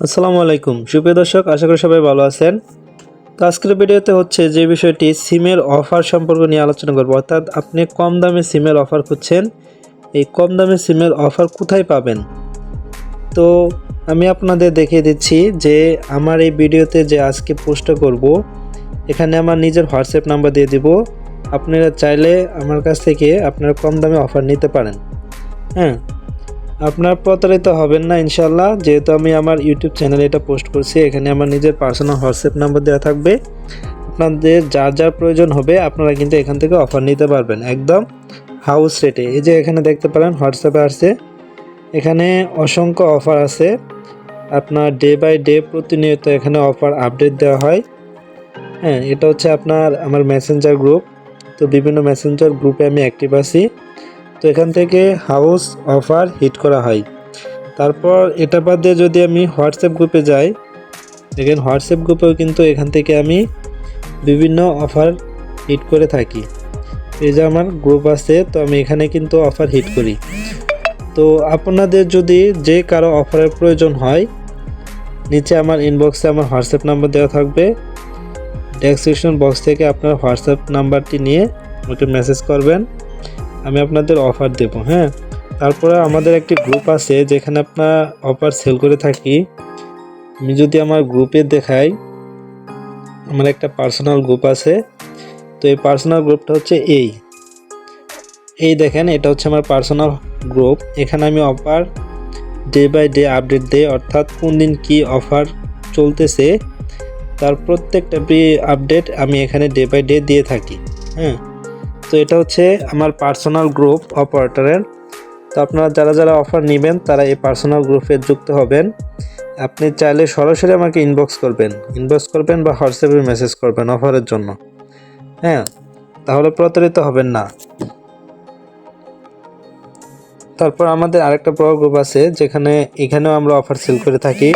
আসসালামু আলাইকুম। সুপ্রিয় দর্শক, আশা করি সবাই ভালো আছেন। তো আজকের ভিডিওতে হচ্ছে যে বিষয়টি সিমের অফার সম্পর্কে নিয়ে আলোচনা করব। অর্থাৎ আপনি কম দামে সিমের অফার খুঁজছেন। এই কম দামে সিমের অফার কোথায় পাবেন? তো আমি আপনাদের দেখিয়ে দিচ্ছি যে আমার এই ভিডিওতে যে আজকে পোস্ট করব, এখানে আমার নিজের হোয়াটসঅ্যাপ নাম্বার দিয়ে দিব। আপনারা চাইলে আমার কাছ থেকে আপনারা কম দামে অফার নিতে পারেন। হ্যাঁ আপনার প্রতারিত হবেন না ইনশাল্লাহ যেহেতু আমি আমার ইউটিউব চ্যানেলে এটা পোস্ট করছি, এখানে আমার নিজের পার্সোনাল হোয়াটসঅ্যাপ নাম্বার দেওয়া থাকবে। আপনাদের যার যার প্রয়োজন হবে, আপনারা কিন্তু এখান থেকে অফার নিতে পারবেন। একদম হাউস রেটে এই যে এখানে দেখতে পারেন হোয়াটসঅ্যাপে আসছে। এখানে অসংখ্য অফার আছে। আপনার ডে বাই ডে প্রতিনিয়ত এখানে অফার আপডেট দেওয়া হয়। হ্যাঁ এটা হচ্ছে আপনার আমার মেসেঞ্জার গ্রুপ তো বিভিন্ন মেসেঞ্জার গ্রুপে আমি অ্যাক্টিভ আছি। তো এখান থেকে হাউস অফার হিট করা হয়। তারপর এটা বাদ দিয়ে যদি আমি হোয়াটসঅ্যাপ গ্রুপে যাই, দেখেন হোয়াটসঅ্যাপ গ্রুপেও কিন্তু এখান থেকে আমি বিভিন্ন অফার হিট করে থাকি। এই যে আমার গ্রুপ আছে, তো আমি এখানে কিন্তু অফার হিট করি। তো আপনাদের যদি যে কারও অফারের প্রয়োজন হয়, নিচে আমার ইনবক্সে আমার হোয়াটসঅ্যাপ নাম্বার দেওয়া থাকবে। ডেসক্রিপশন বক্স থেকে আপনার হোয়াটসঅ্যাপ নাম্বারটি নিয়ে আমাকে মেসেজ করবেন। আমি আপনাদের অফার দেব হ্যাঁ? তারপরে আমাদের একটি গ্রুপ আছে যেখানে আপনার অফার সেল করে থাকি। আমি যদি আমার গ্রুপে দেখাই, আমার একটা পার্সোনাল গ্রুপ আছে। তো এই পার্সোনাল গ্রুপটা হচ্ছে এই। এই দেখেন, এটা হচ্ছে আমার পার্সোনাল গ্রুপ এখানে আমি offer day by day update দেই, অর্থাৎ কোন দিন কী অফার চলতেছে, তার প্রত্যেকটা আপডেট আমি এখানে ডে বাই ডে দিয়ে থাকি হ্যাঁ? তো এটা হচ্ছে আমার পার্সোনাল গ্রুপ অপারেটরের তো আপনারা যারা যারা অফার নেবেন, তারা এই পার্সোনাল গ্রুপে যুক্ত হবেন। আপনি চাইলে সরাসরি আমাকে ইনবক্স করবেন। ইনবক্স করবেন বা হোয়াটসঅ্যাপে মেসেজ করবেন অফারের জন্য। হ্যাঁ তাহলে প্রতারিত হবেন না। তারপর আমাদের আরেকটা বড় গ্রুপ আছে, যেখানে এখানেও আমরা অফার সেল করে থাকি।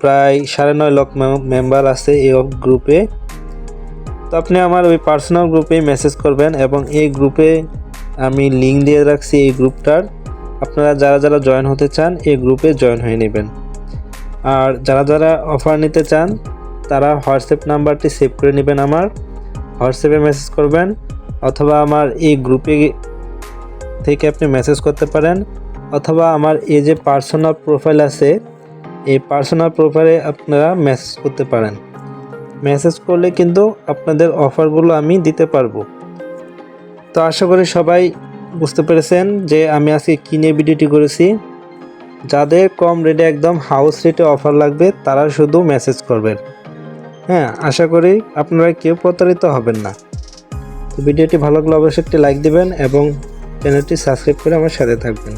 প্রায় সাড়ে নয় লক্ষ মেম্বার আছে এই গ্রুপে তো আপনি আমার ওই পার্সোনাল গ্রুপে মেসেজ করবেন এবং এই গ্রুপে আমি লিঙ্ক দিয়ে রাখছি এই গ্রুপটার আপনারা যারা যারা জয়েন হতে চান, এই গ্রুপে জয়েন হয়ে নেবেন। আর যারা যারা অফার নিতে চান, তারা হোয়াটসঅ্যাপ নাম্বারটি সেভ করে নেবেন আমার। হোয়াটসঅ্যাপে মেসেজ করবেন, অথবা আমার এই গ্রুপে থেকে আপনি মেসেজ করতে পারেন, অথবা আমার এই যে পার্সোনাল প্রোফাইল আছে, এই পার্সোনাল প্রোফাইলে আপনারা মেসেজ করতে পারেন। মেসেজ করলে কিন্তু আপনাদের অফারগুলো আমি দিতে পারব। তো আশা করি সবাই বুঝতে পেরেছেন যে আমি আজকে কিনে ভিডিওটি করেছি। যাদের কম রেটে একদম হাউস রেটে অফার লাগবে, তারা শুধু মেসেজ করবেন। হ্যাঁ আশা করি আপনারা কেউ প্রতারিত হবেন না। ভিডিওটি ভালো লাগলে অবশ্যই একটি লাইক দিবেন এবং চ্যানেলটি সাবস্ক্রাইব করে আমার সাথে থাকবেন।